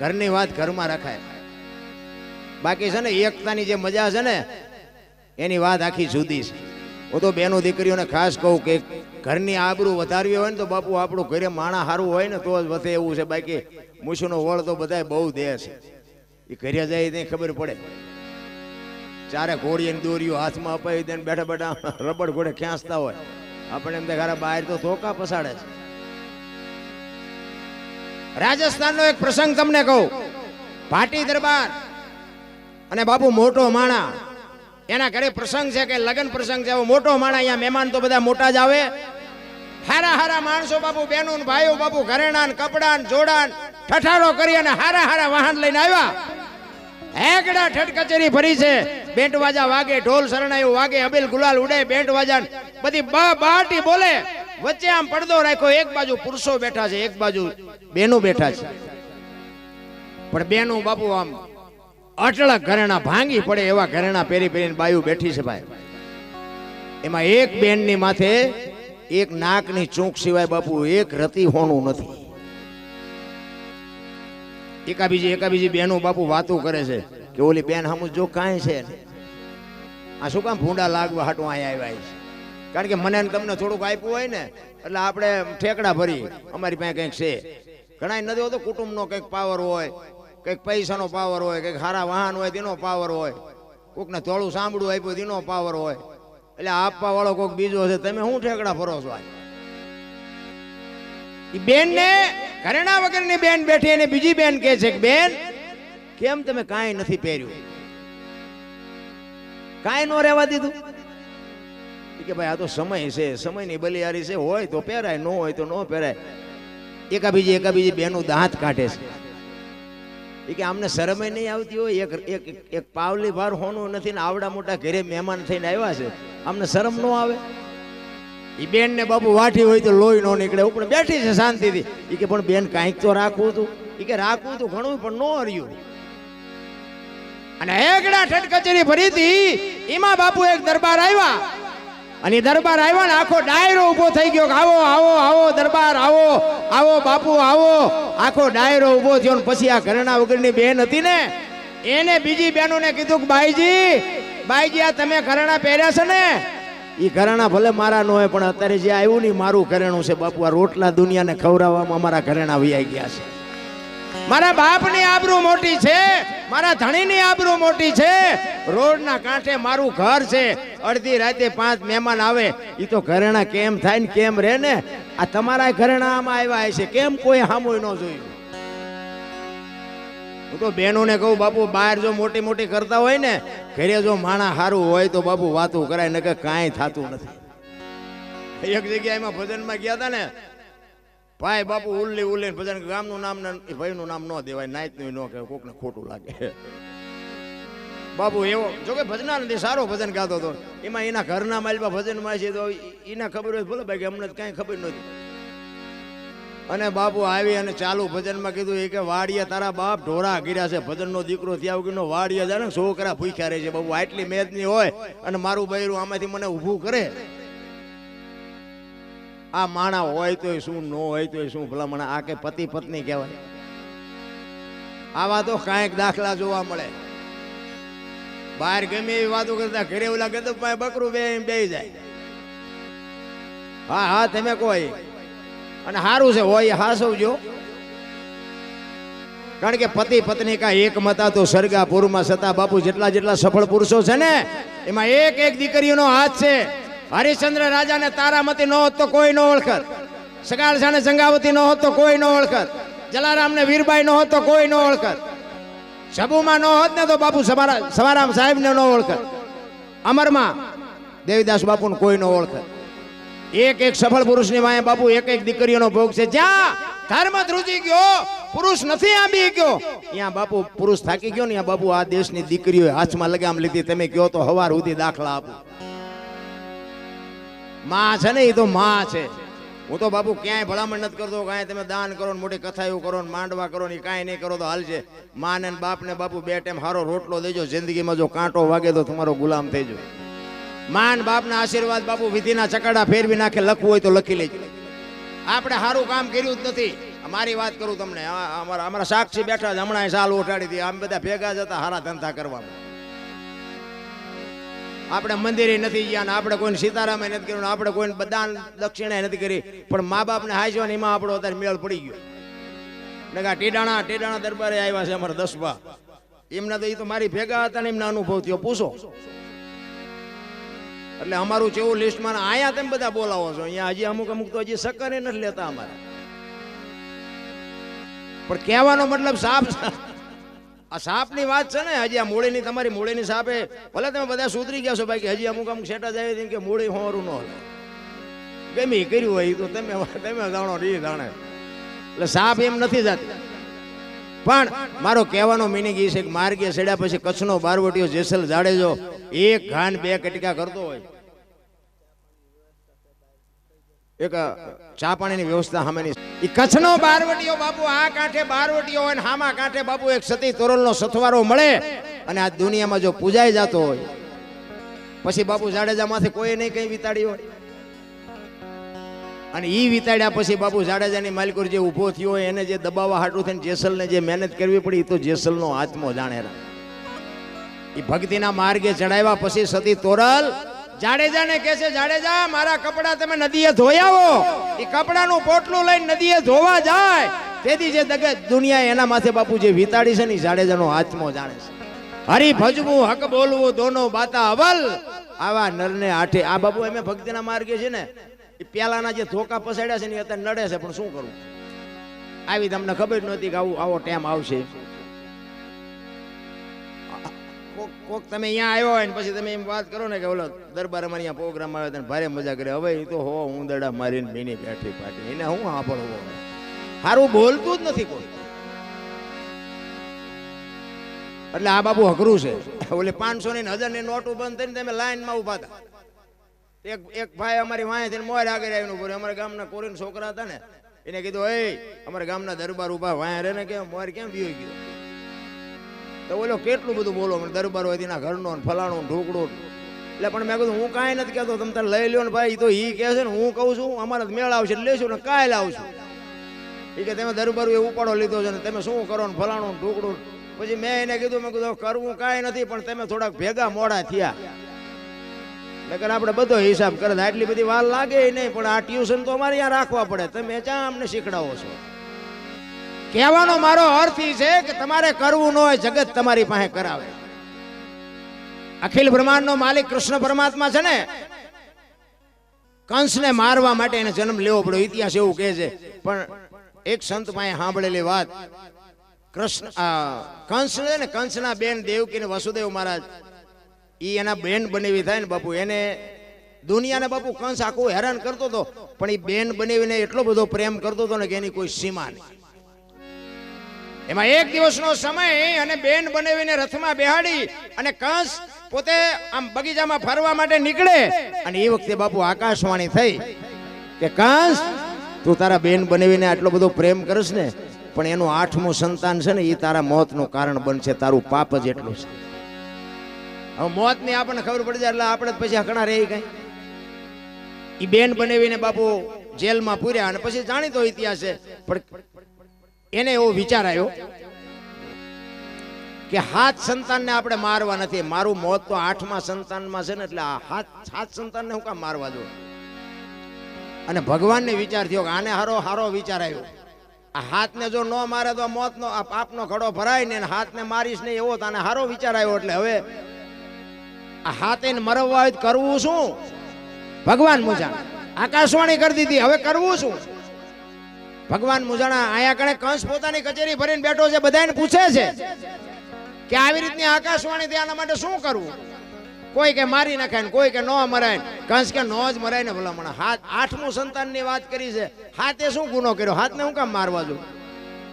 ઘરની વાત ઘરમાં રખાય. બાકી છે ને, એકતાની જે મજા છે ને, એની વાત આખી જુદી છે. હું તો બેનો દીકરીઓને ખાસ કહું કે ઘરની આબરૂ વધારવી હોય ને તો બાપુ આપણું ઘરે માણા સારું હોય ને તો જ વધે એવું છે. બાકી મૂછનો વળ તો બધાય બહુ દે છે. એ ઘરે જાય ત્યાં ખબર પડે. ચારે ઘોડીને દોરીઓ હાથમાં અપાવી દે બેઠા બેઠા રબડ ઘોડે ખેંચતા હોય. આપણે એમ દેખાડે બહાર તો ધોકા પસાડે છે. રાજસ્થાનનો એક પ્રસંગ તમને કહું. ભાટી દરબાર અને બાપુ મોટો માણા. એના ઘરે પ્રસંગ છે કે લગ્ન પ્રસંગ છે. મોટો માણા અહીંયા મહેમાન તો બધા મોટા જ આવે. હારા હારા માણસો બાપુ બહેનો ભાઈઓ બાપુ ઘરેણા કપડાં ને ઠઠારો કરી અને હારા હારા વાહન લઈને આવ્યા. હેગડા ઠઠ કચેરી ભરી છે. બેન્ટ વાજા વાગે, ઢોલ શરણાયું વાગે, અબેલ ગુલાલ ઉડે બેન્ટ વાજા બધી બાટી બોલે. વચ્ચે આમ પડદો રાખ્યો, એક બાજુ પુરુષો બેઠા છે, એક બાજુ બેનો બેઠા છે. પણ બેનો બાપુ આમ અટળક ઘરેણા ભાંગી પડે એવા ઘરેણા પહેરી પહેરીને બાયુ બેઠી છે ભાઈ. એમાં એક બેનની માથે એક નાકની ચૂંક સિવાય બાપુ એક રતી હોણું નથી. એકા બીજી એકા બીજી બેનો બાપુ વાતો કરે છે કે ઓલી બેન હમું જો કાંઈ છે આ શું કામ ભૂંડા લાગવા હાટું અહીંયા આવ્યા છે? કારણ કે મને તમને થોડુંક આપ્યું હોય ને, એટલે આપણે ઠેકડા ભરી. અમારી પાસે કંઈક છે. ઘણા નથી હોતો, કુટુંબનો કંઈક પાવર હોય, કંઈક પૈસાનો પાવર હોય, કંઈક સારા વાહન હોય તેનો પાવર હોય. કોકને થોડું સાંભળવું આપ્યું તેનો પાવર હોય. એટલે આપવા વાળો કોઈક બીજો છે. તમે શું ઠેકડા ભરો છો એ બેન ને ઘરેણા વગરની બેન બેઠી અને બીજી બેન કહે છે કે, બેન, કેમ તમે કાંઈ નથી પહેર્યું? કાંઈ નો રહેવા દીધું. કે ભાઈ આ તો સમય છે, સમયની બલિયારી છે, હોય તો પહેરાય, ન હોય તો ન પહેરાય. એકા બીજી એકા બીજી બેનું દાંત કાઢે છે. ઈ કે આમને શરમે નહીં આવતી હોય, એક એક એક પાવલી ભાર હોનું નથી ને આવડા મોટા ઘરે મહેમાન થઈને આવ્યા છે. આમને શરમ ન આવે? એ બેન ને બાપુ વાઠી હોય તો લોહી નો નીકળે. ઉપર બેઠી છે શાંતિથી. એ કે, પણ બેન, કાંઈક તો રાખવું હતું એ કે, રાખવું હતું ઘણું, પણ નો હર્યું. અને એકડા ઠટ કચેરી ભરી હતી એમાં બાપુ એક દરબાર આવ્યા. અને દરબાર આવ્યા ને આખો ડાયરો ઊભો થઈ ગયો આવો આવો આવો, દરબાર, આવો આવો, બાપુ, આવો. આખો ડાયરો ઊભો થયો ને પછી આ ઘરેણા વગરની બેન હતી ને, એને બીજી બહેનોને કીધું કે બાઈજી બાઈજી, આ તમે ઘરેણા પહેર્યા છે ને? એ ઘરેણા ભલે મારા ન હોય, પણ અત્યારે જે આવ્યું ને મારું ઘરેણું છે. બાપુ, આ રોટલા દુનિયાને ખવડાવવામાં મારા ઘરેણા વૈયા ગયા છે. મારા બાપની આબરૂ મોટી છે, મારા ધણીની આબરૂ મોટી છે. રોડના કાંઠે મારું ઘર છે. અડધી રાતે પાંચ મહેમાન આવે એ તો ઘરેણા કેમ થાય ને કેમ રહે ને? આ તમારા ઘરેણા આમાં આવ્યા છે કેમ કોઈ હામુય ન જોયું? હું તો બહેનોને કહું, બાપુ, બહાર જો મોટી મોટી કરતા હોય ને, ઘરે જો માણા સારું હોય તો બાપુ વાતું કરાય ને કે કાંઈ થતું નથી. એક જગ્યાએ એમાં ભજનમાં ગયા હતા ને ભાઈ, બાપુ, ઉલ્લી ઉલ્લી ને ભજન ગામનું નામ ને ભાઈનું નામ ન દેવાય નાયતનું ન કહેવાય, કોકને ખોટું લાગે. બાપુ, એવો જો કે ભજના નથી સારો ભજન ગાતો હતો. એમાં એના ઘરના માલમાં ભજનમાં છે તો એના ખબર હોય ભલે ભાઈ કે અમને કાંઈ ખબર નથી. અને બાપુ આવી અને ચાલુ ભજનમાં કીધું, એ કે વાડિયા તારા બાપ ઢોરા ગીર્યા છે. ભજનનો દીકરો ત્યાં વગરનો વાડિયા જાણે છોકરા ભૂખ્યા રહે છે. બાપુ, આટલી મેદની હોય અને મારું બૈરું આમાંથી મને ઊભું કરે. આ માણા હોય તોય શું, ન હોય તોય શું ભલામણ આ કે પતિ પત્ની કહેવાય. આવા તો કાંઈક દાખલા જોવા મળે. બહાર ગમે એવી વાતો કરતા ઘરે ઓલા ગદબ પાસે બકરું બે બે જાય. હા હા, તમે કોઈ અને સારું છે, હોય, હાસવજો. કારણ કે પતિ પત્ની કા એક મતા તો સરગાપુરમાં સતા બાપુ જેટલા જેટલા સફળ પુરુષો છે ને, એમાં એક એક દીકરીઓનો હાથ છે. હરિશ્ચંદ્ર રાજાને તારામતી ન હોત તો કોઈ ન ઓળખત. સગાળ સાને સંગાવતી ન હોત કોઈ ન ઓળખત. જલારામને વીરબાઈ ન હોત કોઈ ન ઓળખત. સબુમાં ન હોત ને તો બાપુ સવારા સવારામ સાહેબને ન ઓળખત. અમરમાં દેવીદાસ બાપુને કોઈ ન ઓળખત. એક એક સફળ પુરુષની વાંહે બાપુ એક એક દીકરીઓનો ભોગ છે. જ્યાં ધર્મ ધ્રુજી ગયો, પુરુષ નથી આંબી ગયો. ત્યાં બાપુ પુરુષ થાકી ગયો ને બાપુ આ દેશની દીકરીઓ હાથમાં લગામ લીધી. તમે કહો તો હવાર સુધી દાખલા આપો. માં છે ને એ તો માં છે. હું તો બાપુ ક્યાંય ભલામણ નથી કરતો કાંઈ તમે દાન કરો ને મોટી એવું કરો ને માંડવા કરો ને કાંઈ નહીં કરો તો હાલ છે. માં ને બાપ ને બાપુ બે ટાઈમ સારો રોટલો દેજો, જિંદગીમાં જો કાંટો વાગે તો તમારો ગુલામ થઈ જાય માન બાપના આશીર્વાદ બાપુ વિધિના ચકડા ફેરવી નાખે, લખવું હોય તો લખી લેજો. આપણે સારું કામ કર્યું જ નથી. મારી વાત કરું તમને. અમારા અમારા સાક્ષી બેઠા જ હમણાં સાલ ઉઠાડી હતી. આમ બધા ભેગા જતા હારા ધંધા કરવામાં. આપણે મંદિરે નથી ગયા ને આપણે કોઈને સીતારામે નથી કર્યું આપણે કોઈને દાન દક્ષિણા નથી કરી. પણ મા બાપને હાજવા ને એમાં આપણો અત્યારે મેળ પડી ગયો. ને ટેડાણા ટેડાણા દરબારે આવ્યા છે અમારા દસબા એમના તો એ તો મારી ભેગા હતા ને એમના અનુભવ થયો. પૂછો. એટલે અમારું જેવું લિસ્ટમાં આયા તેમ બધા બોલાવો છો. અહીંયા હજી અમુક અમુક તો હજી સક્કરે નથી લેતા અમારે. પણ કહેવાનો મતલબ સાપ આ સાપની વાત છે ને, હજી આ મૂળીની તમારી મૂળીની સાપે, ભલે તમે બધા સુધરી ગયા છો ભાઈ, કે હજી અમુક અમુક સેટા જાય કે મૂળી હોરું ન હોય. ગમે કર્યું હોય તો તમે તમે જાણો નહીં જાણે. એટલે સાપ એમ નથી જાતી. પણ મારો કહેવાનો મિનિંગ એ છે કે માર્ગે ચડ્યા પછી કચ્છનો બારવટીઓ જેસલ જાડેજો એક ઘાન બે કટકા કરતો હોય. એક ચા પાણીની વ્યવસ્થા સામેની એ કચ્છનો બારવટીઓ બાપુ, આ કાંઠે બારવટીઓ હોય હામા કાંઠે બાપુ એક સતી તોરલનો સથવારો મળે અને આ દુનિયામાં જો પૂજાઈ જતો હોય, પછી બાપુ જાડેજામાંથી કોઈ નહીં કંઈ વિતાડી હોય. અને એ વિતાડ્યા પછી બાપુ જાડેજાની માલિકોર જે ઊભો થયો હોય, એને જે દબાવવા હાટું થઈને જેસલને જે મહેનત કરવી પડી એ તો જેસલનો આત્મો જાણે એ ભક્તિના માર્ગે ચડાવ્યા પછી સતી તોરલ જાડેજાને કે છે, જાડેજા, મારા કપડા તમે નદીએ ધોઈ આવો. એ કપડાનું પોટલું લઈને નદીએ ધોવા જાય. તેથી જે દગત દુનિયા એના માથે બાપુ જે વિતાડી છે ને જાડેજાનો હાથમો જાણે છે. હરી ભજવું, હક બોલવું, દોનો બાતા અવલ આવા નરને આઠે. આ બાપુ અમે ભક્તિના માર્ગે છે ને, એ પેલાના જે ધોકા પસાડ્યા છે ને અત્યારે નડે છે. પણ શું કરું? આવી તમને ખબર નહોતી કે આવું આવો ટાઈમ આવશે. કોક કોક તમે અહીંયા આવ્યો હોય ને પછી તમે એમ વાત કરો ને કે ઓલો દરબાર અમારે અહીંયા પ્રોગ્રામ આવ્યો તને ભારે મજા કરે. હવે તો હો હું દડા મારીને મીની બેઠી પાટી. એને હું સાંભળવો સારું બોલતું જ નથી કોઈ. એટલે આ બાબુ અઘરું છે. ઓલે પાંચસો ની હજારની નોટો બંધ થઈને તમે લાઈનમાં ઊભા હતા. એક એક ભાઈ અમારી વાંહે થઈને મોર આગળ આવીને ઊભો અમારા ગામના કોરીન છોકરા હતા ને, એને કીધું એ અમારા ગામના દરબાર ઊભા વાંહે રે ને કે મોર કેમ વિયો ગયો? તો બોલો કેટલું બધું બોલો? મને દરબાર હોય તેના ઘરનો ફલાણો ને એટલે પણ મેં કીધું, હું કાંઈ નથી કહેતો, તમે તારે લઈ લ્યો ને ભાઈ તો એ કહે છે ને, હું કહું છું, અમારે મેળ આવશે લેશું ને કાંઈ લાવશું. એ કે તમે દરબાર એ ઉપાડો લીધો છે ને, તમે શું કરો ને ફલાણું ઢોકળું પછી મેં એને કીધું, મેં કીધું કરવું કાંઈ નથી, પણ તમે થોડાક ભેગા મોડા થયા. નકર આપણે બધો હિસાબ કરે, આટલી બધી વાર લાગે નહીં, પણ આ ટ્યુશન તો અમારે ત્યાં રાખવા પડે, તમે ચા અમને શીખડાવો છો. કહેવાનો મારો અર્થ છે કે તમારે કરવું ન હોય, જગત તમારી પાસે કરાવે. અખિલ બ્રહ્માંડનો માલિક કૃષ્ણ પરમાત્મા છે ને, કંસને મારવા માટે એને જન્મ લેવો પડ્યો. ઇતિહાસ એવું કહે છે, પણ એક સંત પાસે સાંભળેલી વાત, કૃષ્ણ કંસ છે ને, કંસના બેન દેવકી ને વસુદેવ મહારાજ, ઈ એના બેન બનેવી થાય ને બાપુ. એને દુનિયાને બાપુ કંસ આખું હેરાન કરતો હતો, પણ એ બેન બનેવીને એટલો બધો પ્રેમ કરતો હતો ને કે એની કોઈ સીમા નહીં. એમાં એક દિવસનો સમય અને બેન બનાવીને રથમાં બેહાડી અને કંસ પોતે આમ બગીચામાં ફરવા માટે નીકળે અને એ વખતે બાપુ આકાશવાણી થઈ કે, કંસ, તું તારા બેન બનાવીને આટલો બધો પ્રેમ કરીશ ને, પણ એનું આઠમું સંતાન છે ને એ તારા મોતનું કારણ બનશે, તારું પાપ જ એટલું છે. હવે મોતની આપણને ખબર પડી જાય, એટલે આપણે પછી હકણા રહી કઈ. એ બેન બનાવીને બાપુ જેલમાં પૂર્યા અને પછી જાણીતો ઇતિહાસ છે, પણ એને એવો વિચાર આવ્યો કે હાથ સંતાનને આપણે મારવા નથી. મારું મોત તો આઠમા સંતાનમાં છે ને, એટલે હાથ સાત સંતાનને હું કામ મારવા દઉં? અને ભગવાનને વિચાર થયો કે આને હારો હારો વિચાર આવ્યો. આ હાથને જો ન મારે તો મોતનો આ પાપનો ખડો ભરાય ને હાથને મારીશ નહીં એવો તને હારો વિચાર આવ્યો. એટલે હવે આ હાથે મરવા હોય કરવું શું? ભગવાન મુજા આકાશવાણી કરી દીધી. હવે કરવું શું? ભગવાન મુજાણા આયા કણે કંસ પોતાની કચેરી ભરીને બેઠો છે બધાને પૂછે છે કે આવી રીતની આકાશવાણી આના માટે શું કરવું? કોઈ કે મારી નાખાય ને કોઈ કે ન મરાય કંસ કે નો જ મરાય ને ભલામણ. હાથ આઠમું સંતાનની વાત કરી છે. હાથે શું ગુનો કર્યો? હાથને હું કામ મારવા દઉં?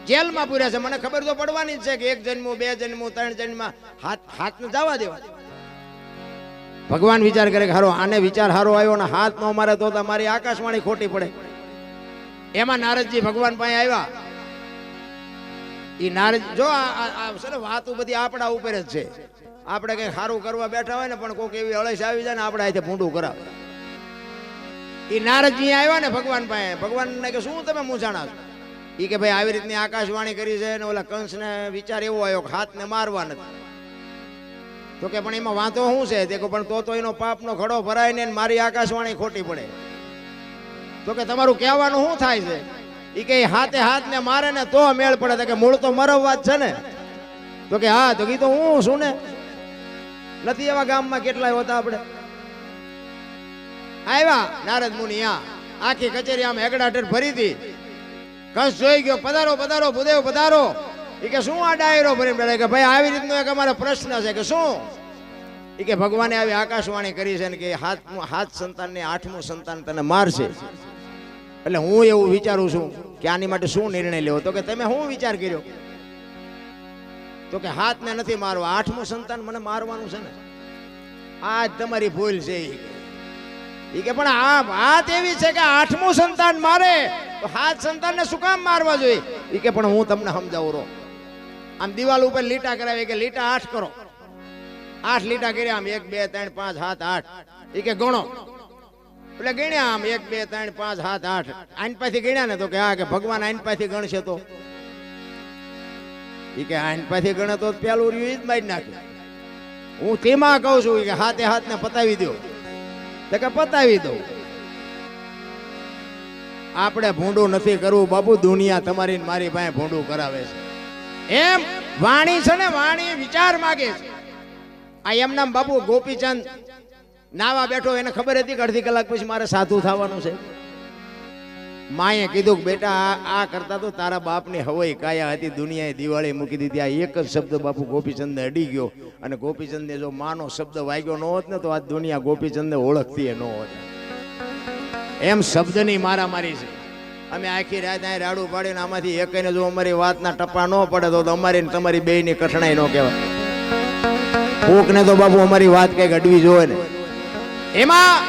જેલમાં પૂર્યા છે. મને ખબર તો પડવાની જ છે કે એક જન્મ, બે જન્મું, ત્રણ જન્મ. હાથ, હાથને જવા દેવા. ભગવાન વિચાર કરે કે હારો, આને વિચાર હારો આવ્યો ને હાથ નો મારે તો તમારી આકાશવાણી ખોટી પડે. એમાં નારદજી ભગવાન પાસે આવ્યા. એ નારદ જો આ વાતો બધી આપણા ઉપર જ છે. આપણે કઈ સારું કરવા બેઠા હોય ને પણ કોઈક એવી અળસ આવી જાય ને આપણે અહીંથી ભૂંડું કરાવે. એ નારદજી આવ્યા ને ભગવાન પાસે. ભગવાન ને કે શું તમે મૂંઝાણા છો? એ કે ભાઈ આવી રીતની આકાશવાણી કરી છે ને ઓલા કંસને વિચાર એવો આવ્યો કે હાથને મારવા નથી. તો કે પણ એમાં વાંધો શું છે? તે પણ તો તો એનો પાપનો ખડો ભરાય ને મારી આકાશવાણી ખોટી પડે. તો કે તમારું કહેવાનું શું થાય છે? એ કે હાથે હાથ ને મારે ને તો મેળ પડે કે મૂળ તો મરવવા જ છે ને? તો કે હા, તો કીધું હું શું ને? નથી એવા ગામમાં કેટલાય હોતા આપણે? આવ્યા નારદ મુનિ આ. આખી કચેરી આમ હેગડાટેર ભરી હતી. કંસ જોઈ ગયો, પધારો પધારો, ભૂદેવ પધારો. એ કે શું આ ડાયરો ભરી બેઠા? કે ભાઈ, આવી રીતનો એક અમારો પ્રશ્ન છે કે શું? એ કે ભગવાને આવી આકાશવાણી કરી છે ને કે હાથ હાથ સંતાનને આઠમું સંતાન તને મારશે. એટલે હું એવું વિચારું છું કે આની માટે શું નિર્ણય લેવો? તો કે તમે શું વિચાર કર્યો? તો કે હાથને નથી મારવા, આઠમું સંતાન મને મારવાનું છે ને. આ તમારી ભૂલ છે એ કે. પણ આ વાત એવી છે કે આઠમું સંતાન મારે, તો હાથ સંતાનને શું કામ મારવા જોઈએ? ઈ કે પણ હું તમને સમજાવું રો આમ દિવાલ ઉપર લીટા કરાવી કે લીટા આઠ કરો. આઠ લીટા કર્યા આમ એક, બે, ત્રણ, પાંચ, સાત, આઠ. એ કે ગણો. એટલે ગણ્યા આમ એક, બે, ત્રણ, પાંચ, સાત, આઠ. આઈન પાછી ગણ્યા ને તો કે હા કે ભગવાન આઈન પાછી ગણશે તો. એ કે આઈન પાછી ગણે તો પેલું રહ્યું જ મારી નાખ્યું હું તેમાં કહું છું કે હાથે હાથ ને પતાવી દો. તો કે પતાવી દો આપણે ભૂંડું નથી કરવું, બાપુ, દુનિયા તમારી મારી પાસે ભૂંડું કરાવે છે. એમ વાણી છે ને વાણી વિચાર માગે છે. આ એમ નામ બાપુ ગોપીચંદ નાવા બેઠો એને ખબર હતી કે અડધી કલાક પછી મારે સાધુ થવાનું છે? માએ કીધું કે બેટા, આ કરતા તો તારા બાપની હવાઈ કાયા હતી, દુનિયાએ દિવાળી મૂકી દીધી. આ એક જ શબ્દ બાપુ ગોપીચંદને અડી ગયો. અને ગોપીચંદને જો માનો શબ્દ વાગ્યો ન હોત ને, તો આ દુનિયા ગોપીચંદને ઓળખતી ન હોત. એમ શબ્દની મારામારી છે. અમે આખી રાત અહીં રાડું પાડીને આમાંથી એકને જો અમારી વાતના ટપ્પા ન પડે, તો અમારી તમારી બેયની કઠણાઈ ન કહેવાય. કોકને તો બાપુ અમારી વાત કંઈક અડવી જોવે ને. એમાં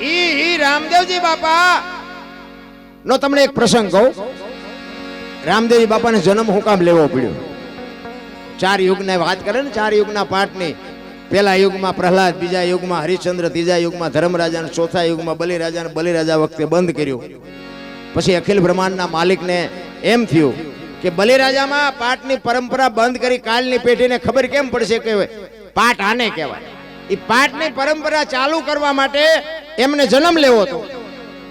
ઈ ઈ રામદેવજી બાપા નો તમને એક પ્રસંગ કહું. રામદેવજી બાપાને જન્મ હું કામ લેવો પડ્યો. ચાર યુગને વાત કરે ને, ચાર યુગના પાઠની. પહેલા યુગમાં પ્રહલાદ, બીજા યુગમાં હરિશ્ચંદ્ર, ત્રીજા યુગમાં ધર્મરાજા ચોથા યુગમાં બલિરાજા અને બલિરાજા વખતે બંધ કર્યું. પછી અખિલ બ્રહ્માંડના માલિકને એમ થયું કે બલિરાજામાં પાઠની પરંપરા બંધ કરી કાલની પેઢીને ખબર કેમ પડશે કે પાઠ આને કહેવાય? એ પાઠની પરંપરા ચાલુ કરવા માટે એમને જન્મ લેવો હતો.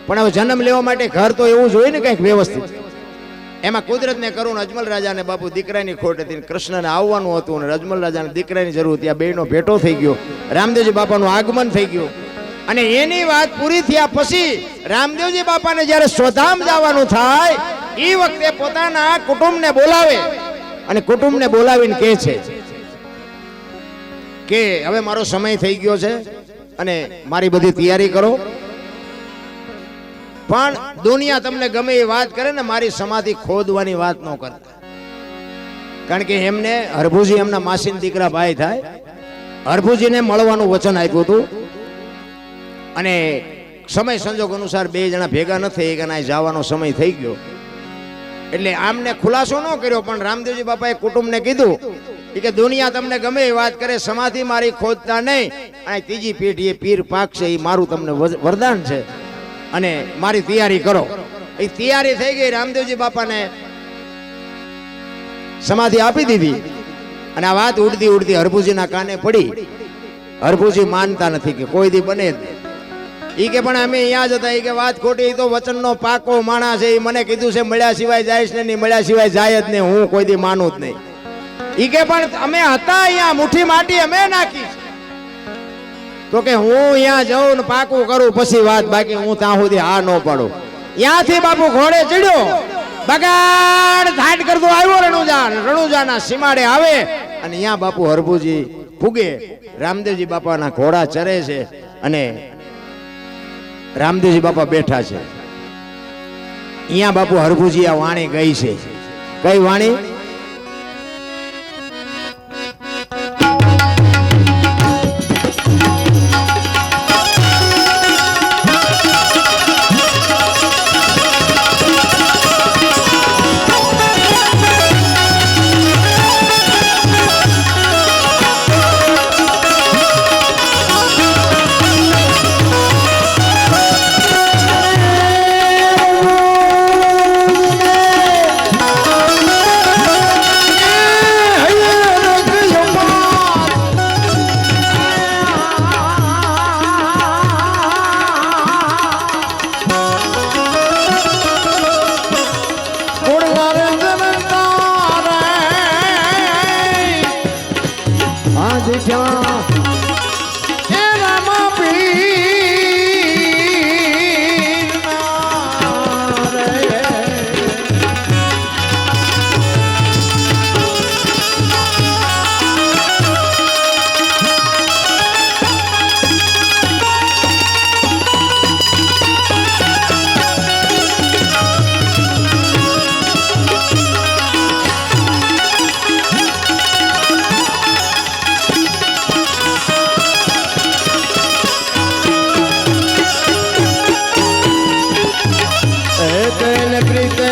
પણ હવે જન્મ લેવા માટે ઘર તો એવું જોઈએ ને કંઈક વ્યવસ્થિત. એમાં કુદરતને કરુણ અજમલ રાજાને બાપુ દીકરાની ખોટ હતી કૃષ્ણને આવવાનું હતું અને અજમલ રાજાને દીકરાની જરૂર હતી. આ બેનો ભેટો થઈ ગયો. રામદેવજી બાપાનું આગમન થઈ ગયું. અને એની વાત પૂરી થયા પછી રામદેવજી બાપાને જ્યારે સ્વધામ જવાનું થાય એ વખતે પોતાના કુટુંબને બોલાવે. અને કુટુંબને બોલાવીને કહે છે કે હવે મારો સમય થઈ ગયો છે અને મારી બધી તૈયારી કરો. પણ દુનિયા તમને ગમે એ વાત કરે ને, મારી સમાધિ ખોદવાની વાત ન કરતા કારણ કે એમને, હરભુજી એમના માસીન દીકરા ભાઈ થાય. હરભુજીને મળવાનું વચન આપ્યું હતું. અને સમય સંજોગ અનુસાર બે જણા ભેગા ન થઈ ગયા જવાનો સમય થઈ ગયો. એટલે આમને ખુલાસો ન કર્યો, પણ રામદેવજી બાપાએ કુટુંબને કીધું ઈ કે દુનિયા તમને ગમે એ વાત કરે, સમાધિ મારી ખોદતા નહીં. અને ત્રીજી પેઢીએ પીર પાક છે એ મારું તમને વરદાન છે. અને મારી તૈયારી કરો. એ તૈયારી થઈ ગઈ, રામદેવજી બાપાને સમાધિ આપી દીધી. અને આ વાત ઉડતી ઉડતી હરભુજીના કાને પડી. હરભુજી માનતા નથી કે કોઈ દી બને એ કે પણ અમે અહીંયા જ હતા એ કે વાત ખોટી તો વચનનો પાકો માણસ છે એ મને કીધું છે, મળ્યા સિવાય જાય છે નહીં, મળ્યા સિવાય જાય જ નહીં, હું કોઈ દી માનું જ નહીં. ઈ કે પણ અમે હતા અહીંયા, મુઠ્ઠી માટી અમે નાખી તો કે હું અહીંયા જાઉં ને પાકું કરું, પછી વાત બાકી, હું ત્યાં સુધી હા ન પાડું. ત્યાંથી બાપુ ઘોડે ચડ્યો. બગાડ થાટ કરતો આવ્યો રણુજા રણુજાના સીમાડે આવે અને અહીંયા બાપુ હરભુજી ફૂગે. રામદેવજી બાપાના ઘોડા ચરે છે અને રામદેવજી બાપા બેઠા છે. અહીંયા બાપુ હરભુજી આ વાણી ગઈ છે. કઈ વાણી? कृत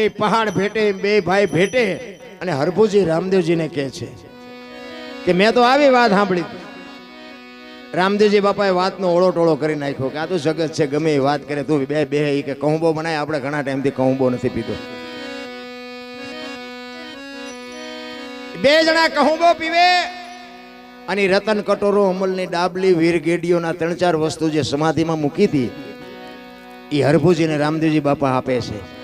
બે પહાડ ભેટે, બે ભાઈ ભેટે. અને હરભુજી રામદેવજીને કહે છે કે મેં તો આવી વાત સાંભળી. રામદેવજી બાપાએ વાતનો ઓળો ટોળો કરી નાખ્યો કે આ તો જગત છે, ગમે એ વાત કરે, તું બે બે કે કહુંબો બનાય, આપણે ઘણા ટાઈમથી કહુંબો નથી પીધો. બે જણા કહુંબો પીવે અને રતન કટોરો અમલની ડાબલી વીર ગેડીઓના ત્રણ ચાર વસ્તુ જે સમાધિમાં મૂકી હતી એ હરભુજીને રામદેવજી બાપા આપે છે.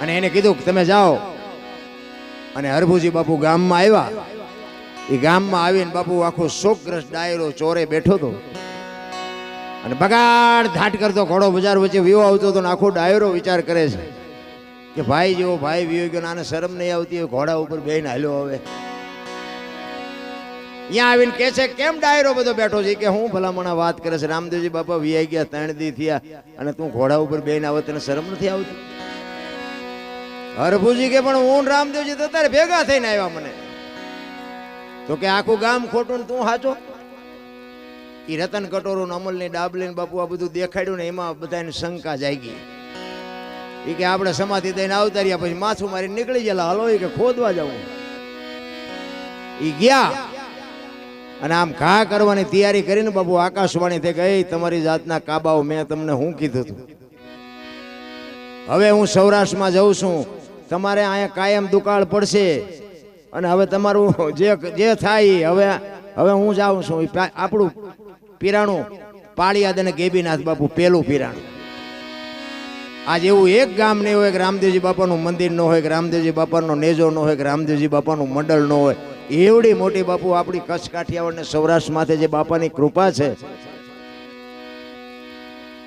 અને એને કીધું કે તમે જાઓ. અને હરભુજી બાપુ ગામમાં આવ્યા. એ ગામમાં આવીને બાપુ આખો શોકગ્રસ્ત ડાયરો ચોરે બેઠો હતો. અને બગાડ ધાટ કરતો ઘોડો બજાર વચ્ચે વિવો આવતો હતો ને આખો ડાયરો વિચાર કરે છે. કે ભાઈ જેવો ભાઈ વિયો ગયો આને શરમ નહીં આવતી હોય, ઘોડા ઉપર બેહીને હાલ્યો હવે અહીંયા આવીને કે છે, કેમ ડાયરો બધો બેઠો છે? કે, હું ભલામણા વાત કરે છે. રામદેવજી બાપા વીઆઈ ગયા, ત્રણ દી થયા. અને તું ઘોડા ઉપર બેન આવે, તને શરમ નથી આવતી? હરભુજી કે, પણ હું રામદેવજી તો તારે ભેગા થઈને આવ્યા મને. તો કે, આખું ગામ ખોટું તું સાચો ઈ રતન કટોરો અમલની ડાબલી ને બાપુ આ બધું દેખાડ્યું ને એમાં બધાને શંકા જાગી. એ કે, આપણે સમાધિ દઈને આવતા રહ્યા પછી માથું મારી નીકળી ગયેલા. હાલો એ કે, ખોદવા જવું એ ગયા. અને આમ ઘા કરવાની તૈયારી કરીને બાપુ આકાશવાણી થઈ ગઈ તમારી જાતના કાબાઓ મેં તમને હું કીધું હતું હવે હું સૌરાષ્ટ્રમાં જઉં છું. તમારે અહીંયા કાયમ દુકાળ પડશે. અને હવે તમારું જે જે થાય હવે હવે હું જાઉં છું. આપણું પીરાણું, પાળિયાદ અને ગેબીનાથ બાપુ પેલું પીરાણું. આજ એવું એક ગામ નહીં હોય કે રામદેવજી બાપાનું મંદિર ન હોય, કે રામદેવજી બાપાનો નેજો ન હોય, કે રામદેવજી બાપાનું મંડળ ન હોય. એવડી મોટી બાપુ આપણી કચ્છ કાઠિયાવાડ ને સૌરાષ્ટ્રમાંથી જે બાપાની કૃપા છે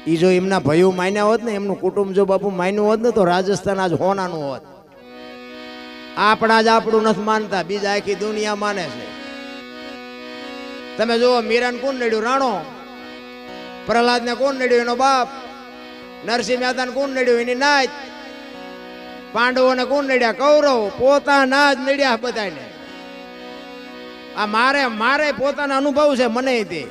ઈ જો એમના ભયો માન્યા હોત ને, એમનું કુટુંબ જો બાપુ માન્યું હોત ને, તો રાજસ્થાન આજ હોનાનું હોત. આપણા જ આપણું નથી માનતા, બીજા આખી દુનિયા માને છે. તમે જુઓ, મીરાને કોણ નડ્યું? રાણો. પ્રહલાદને કોણ નડ્યું? એનો બાપ. નરસિંહ મહેતાને કોણ નડ્યું? એની નાચ પાંડવોને કોણ નડ્યા? કૌરવ. પોતાના જ નડ્યા બધાને આ મારે મારે પોતાનો અનુભવ છે મને તે.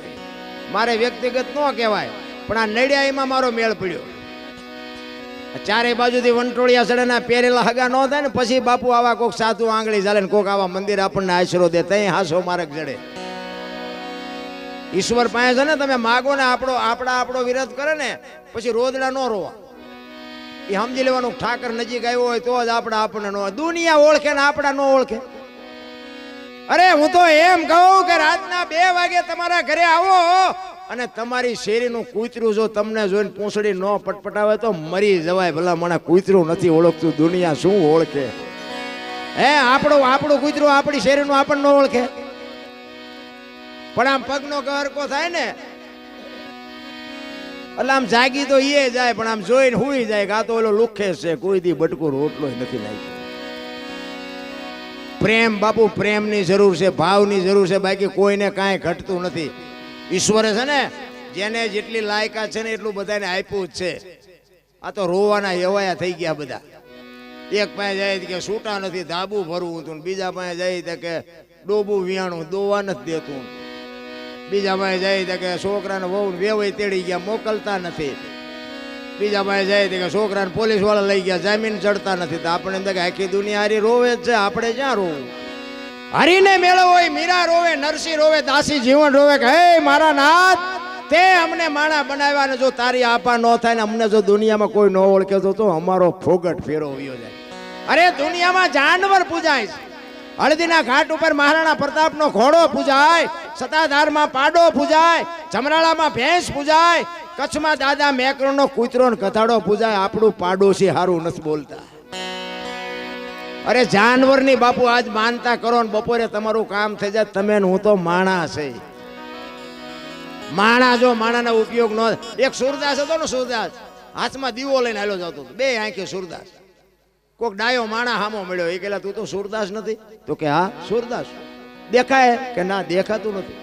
મારે વ્યક્તિગત ન કહેવાય. પણ આ નડિયાઈમાં મારો મેળ પડ્યો. ચારે બાજુથી વંટોળિયા સડેના પહેરેલા હગા ન થાય ને, પછી બાપુ આવા કોક સાતું આંગળી ચાલે કોક આવા મંદિર આપણને આશરો દે, તઈ હાસો મારક જડે ઈશ્વર પાસે છે ને, તમે માગો ને આપણો આપણા આપણો વિરોધ કરે ને, પછી રોદડા ન રોવા. એ સમજી લેવાનું ઠાકર નજીક આવ્યો હોય તો જ આપણે આપણને ન દુનિયા ઓળખે ને આપણા ન ઓળખે. અરે હું તો એમ કહું કે રાતના બે વાગે તમારા ઘરે આવો. અને તમારી શેરીનું કૂતરું જો તમને જોઈને પૂંછડી ન પટપટાવે તો મરી જવાય. ભલા મને કૂતરું નથી ઓળખતું. દુનિયા શું ઓળખે? હે, આપણું આપણું કૂતરું આપણી શેરીનું આપણને ઓળખે? પણ આમ પગનો કહરકો થાય ને? એટલે આમ જાગી તો એ જાય, પણ આમ જોઈને હુઈ જાય કે આ તો ઓલો લુખે છે. કોઈ દી બટકો રોટલો નથી લાગ્યો. પ્રેમ બાપુ, પ્રેમની જરૂર છે, ભાવની જરૂર છે, બાકી કોઈને કાંઈ ઘટતું નથી. ઈશ્વરે છે ને, જેને જેટલી લાયકા છે ને એટલું બધાને આપ્યું જ છે. આ તો રોવાના એવાયા થઈ ગયા બધા. એક પાસે જાય કે છૂટા નથી, ધાબુ ભરવું હતું બીજા પાસે જાય કે ડોબું વિયાણું, દોવા નથી દેતું. બીજા પાસે જાય કે છોકરાને વહુ વેવાય તેડી ગયા, મોકલતા નથી. બીજા પાસે જાય કે છોકરાને પોલીસવાળા લઈ ગયા, જામીન ચડતા નથી. તો આપણે એમ કે આખી દુનિયા હારી રોવે જ છે, આપણે ક્યાં રોવું? હરીને મેળવો હોય મીરા રોવે, નરસિંહ રોવે, દાસી જીવન રોવે કે, હે મારા નાથ, તે અમને માણા બનાવ્યા ને જો તારી આપા ન થાય ને અમને જો દુનિયામાં કોઈ ન ઓળખે તો તો અમારો ફોગટ ફેરો વયો જાય. અરે, દુનિયામાં જાનવર પૂજાય છે. હળદીના ઘાટ ઉપર મહારાણા પ્રતાપનો ઘોડો પૂજાય સતાધારમાં પાડો પૂજાય, જમરાળામાં ભેંસ પૂજાય, કચ્છમાં દાદા મેકરણનો કૂતરો કથાડો પૂજાય, આપણું પાડોશી હારું નથી બોલતા. અરે જાનવરની બાપુ આજ માનતા કરો ને બપોરે તમારું કામ થઈ જાય. તમે હું તો માણા છે. માણા જો માણાના ઉપયોગ નો એક સુરદાસ હતો ને સુરદાસ, હાથમાં દીવો લઈને હાલો જતો હતો. બે આંખે સુરદાસ. કોક ડાયો માણા હામો મળ્યો. એ કહેલા, તું તો સુરદાસ નથી. તો કે, હા, સુરદાસ. દેખાય કે ના દેખાતું નથી.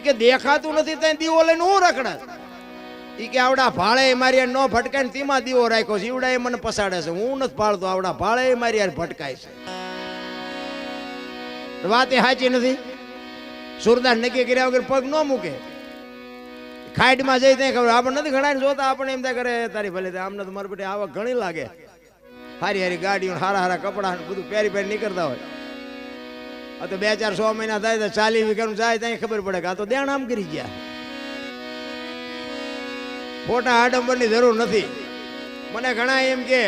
કે, દેખાતું નથી ત્યાં દીવો લઈને હું રખડા ઈ કે આવડા ભાળે મારી નો ભટકાય ને તેમાં દીવો રાખ્યો છે. ઈવડા એ મને પસાડે છે. હું નથી પાડતો આવડા ભાળે મારી યાર ભટકાય છે. વાત એ સાચી નથી. સુરદાસ નક્કી કર્યા વગર પગ ન મૂકે. ખાઈડમાં જઈ ત્યાં ખબર. આપણે નથી ઘણા જોતા. આપણે એમ થાય કરે તારી ભલે આમ આમને તો મારી બેટી આવક ઘણી લાગે. હારી હારી ગાડીઓ હારા હારા કપડા બધું પહેરી પહેરી નીકળતા હોય. આ તો બે ચાર સો મહિના થાય તો ચાલી વીઘાનું જાય ત્યાં ખબર પડે કે આ તો દેણ આમ કરી ગયા. ખોટા આડંબરની જરૂર નથી. મને ઘણા એમ કે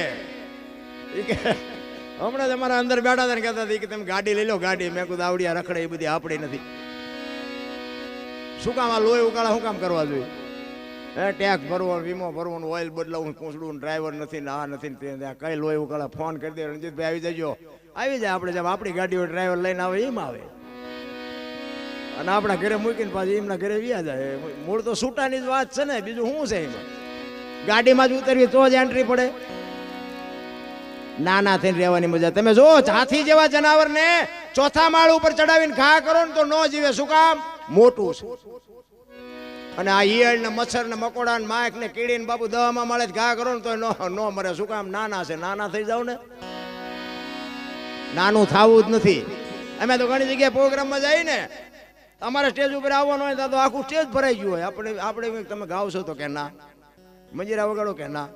હમણાં તમારા અંદર બેઠા હતા ને કહેતા હતા કે તમે ગાડી લઈ લો, ગાડી. મેં કીધું આવડિયા રખડે એ બધી આપણી નથી. શું કામ આ લોહી ઉકાળા શું કામ કરવા જોઈએ? હે ટેક્સ ભરવો વીમો ભરવો ઓઇલ બદલાવું પૂછડું ડ્રાઈવર નથી, ને આ નથી, ને કઈ લોહી ઉકાળા? ફોન કરી દે, રણજીતભાઈ, આવી જજો. આવી જાય આપણે જેમ આપણી ગાડીઓ ડ્રાઈવર લઈને આવે, એમ આવે. અને આપણા ઘરે મૂકીને પાછી એમના ઘરે વ્યા જાય. મૂળ તો છૂટાની જ વાત છે ને, બીજું શું છે એમાં? ગાડીમાં જ ઉતરવી તો જ એન્ટ્રી પડે. નાના થઈને રહેવાની મજા. તમે જો હાથી જેવા જનાવરને ચોથા માળ ઉપર ચડાવીને ઘા કરો ને તો ન જીવે. શું કામ? મોટું છે. અને આ ઈયળ ને મચ્છર ને મકોડા ને માખ ને કીડી ને બાપુ દવામાં મળે ઘા કરો ને તો નો મરે. શું કામ? નાના છે. નાના થઈ જાવ ને? નાનું થવું જ નથી. અમે તો ઘણી જગ્યાએ પ્રોગ્રામમાં જઈએ ને અમારે સ્ટેજ ઉપર આવવાનું હોય તો આખું સ્ટેજ ભરાઈ ગયું હોય. આપણે આપણે તમે ગાવશો તો કે ના. મંજીરા વગાડો કે ના.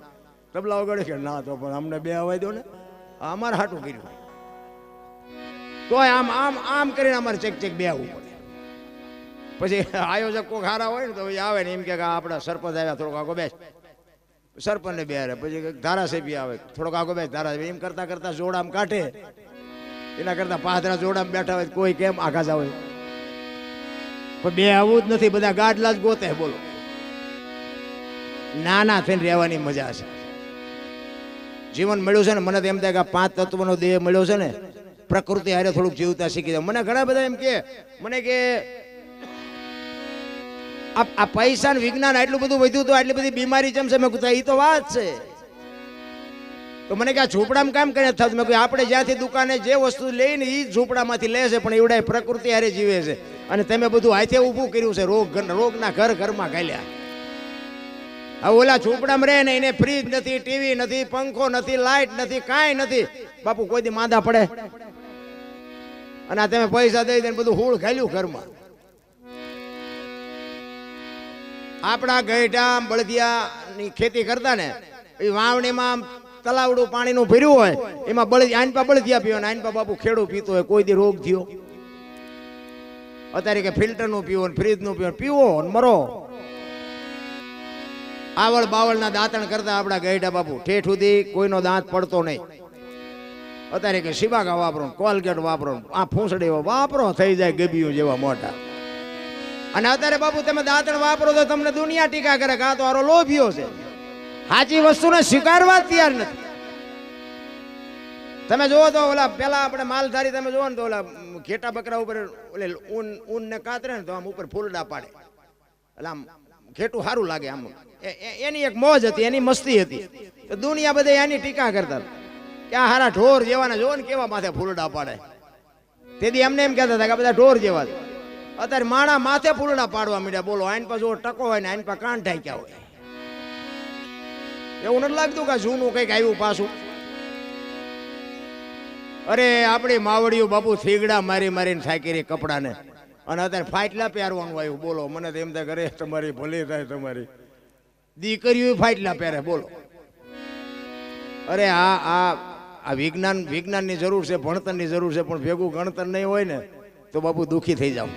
તબલા વગાડો કે ના તો પણ અમને બે અવાય દો ને. અમારે હાટું કર્યું તોય આમ આમ આમ કરીને અમારે ચેક ચેક બે આવવું પડે. પછી આયોજક કોઈ ખારા હોય ને તો આવે ને એમ કે આપણા સરપંચ આવ્યા, થોડોક આગો બેસ. સરપંચને બે હારે પછી ધારાસભ્ય આવે, થોડોક આગો બેસ ધારાસભ્ય. એમ કરતા કરતા જોડામ કાઢે. એના કરતા પાદરા જોડામ બેઠા હોય કોઈ કેમ આઘા જાવ? પણ બે આવું જ નથી, બધા ગાડલા જ ગોતે, બોલો. નાના થઈને રહેવાની મજા છે. જીવન મળ્યું છે ને, મને તો એમ થાય કે પાંચ તત્વનો દેહ મળ્યો છે ને, પ્રકૃતિ હારે થોડુંક જીવતા શીખી જાય મને ઘણા બધા એમ કે, મને કે, આ પૈસા વિજ્ઞાન આટલું બધું વધ્યું તો આટલી બધી બીમારી જેમ છે? મેં કીધું એ તો વાત છે. તો મને કે, આ ઝૂંપડામાં કામ કરે થતું મેં આપણે જ્યાંથી દુકાને જે વસ્તુ લઈને એ ઝૂંપડામાંથી લે છે, પણ એવડા પ્રકૃતિ હારે જીવે છે. અને તમે બધું હાથે ઊભું કર્યું છે. રોગ રોગના ઘર ઘરમાં ગાલ્યા હવે ઓલા ઝૂંપડામાં રહે ને એને ફ્રીજ નથી ટીવી નથી, પંખો નથી લાઈટ નથી, કાંઈ નથી. બાપુ, કોઈ દી માંદા પડે? અને આ તમે પૈસા દઈ દઈને બધું હૂળ ઘાલ્યું ઘરમાં. આપણા ગઈઢા બળદિયાની ખેતી કરતા ને, એ વાવણીમાં તલાવડું પાણીનું ભર્યું હોય, એમાં બળદી આનપા બળદિયા પીવો ને આનપા બાપુ ખેડૂ પીતો હોય, કોઈ દી રોગ થયો. અત્યારે કે ફિલ્ટરનું પીવો ને ફ્રીજનું પીવો પીવો મરો. આવળ બાવળના દાંતણ કરતા આપણા ગઈડા બાપુ. ઠેઠ સુધી કોઈનો દાંત પડતો નહીં. અત્યારે કે શિબાકા વાપરો કોલગેટ વાપરો આ ફૂંસડી વાપરો, થઈ જાય ગબીઓ જેવા મોટા અને અત્યારે બાપુ તમે દાંતણ વાપરો તો તમને દુનિયા ટીકા કરે કે તો આરો લોભિયો છે. સાચી વસ્તુને સ્વીકારવા તૈયાર નથી. તમે જુઓ તો ઓલા પેલા આપણે માલધારી તમે જુઓ ને તો ઓલા ઘેટા બકરા ઉપર ઓલે ઊન ઊન ને કાતરે ને તો આમ ઉપર ફૂલડા પાડે. એટલે આમ ઘેટું સારું લાગે આમ. એની એક મોજ હતી, એની મસ્તી હતી. તો દુનિયા બધે એની ટીકા કરતા કે આ હારા ઢોર જેવાના જુઓ ને કેવા માથે ફૂલડા પાડે. તેથી એમને એમ કહેતા હતા કે બધા ઢોર જેવા અત્યારે માણા માથે ફૂલડા પાડવા માંડ્યા. બોલો, આઈન પાસે ટકો હોય ને આઈન પાસે કાન ઢાંક્યા હોય. એવું નથી લાગતું કે જૂનું કંઈક આવ્યું પાછું. અરે, આપણી માવડીઓ બાપુ થીગડા મારી મારીને સાકી રહી કપડાને. અને અત્યારે ફાટલા પહેરવાનું આવ્યું. બોલો, મને તો એમ થાય કરે તમારી ભલે થાય તમારી. દીકરીઓ ફાટલા પહેરે, બોલો. અરે, આ આ આ વિજ્ઞાન, વિજ્ઞાનની જરૂર છે, ભણતરની જરૂર છે, પણ ભેગું ગણતર નહીં હોય ને, તો બાપુ દુઃખી થઈ જાવ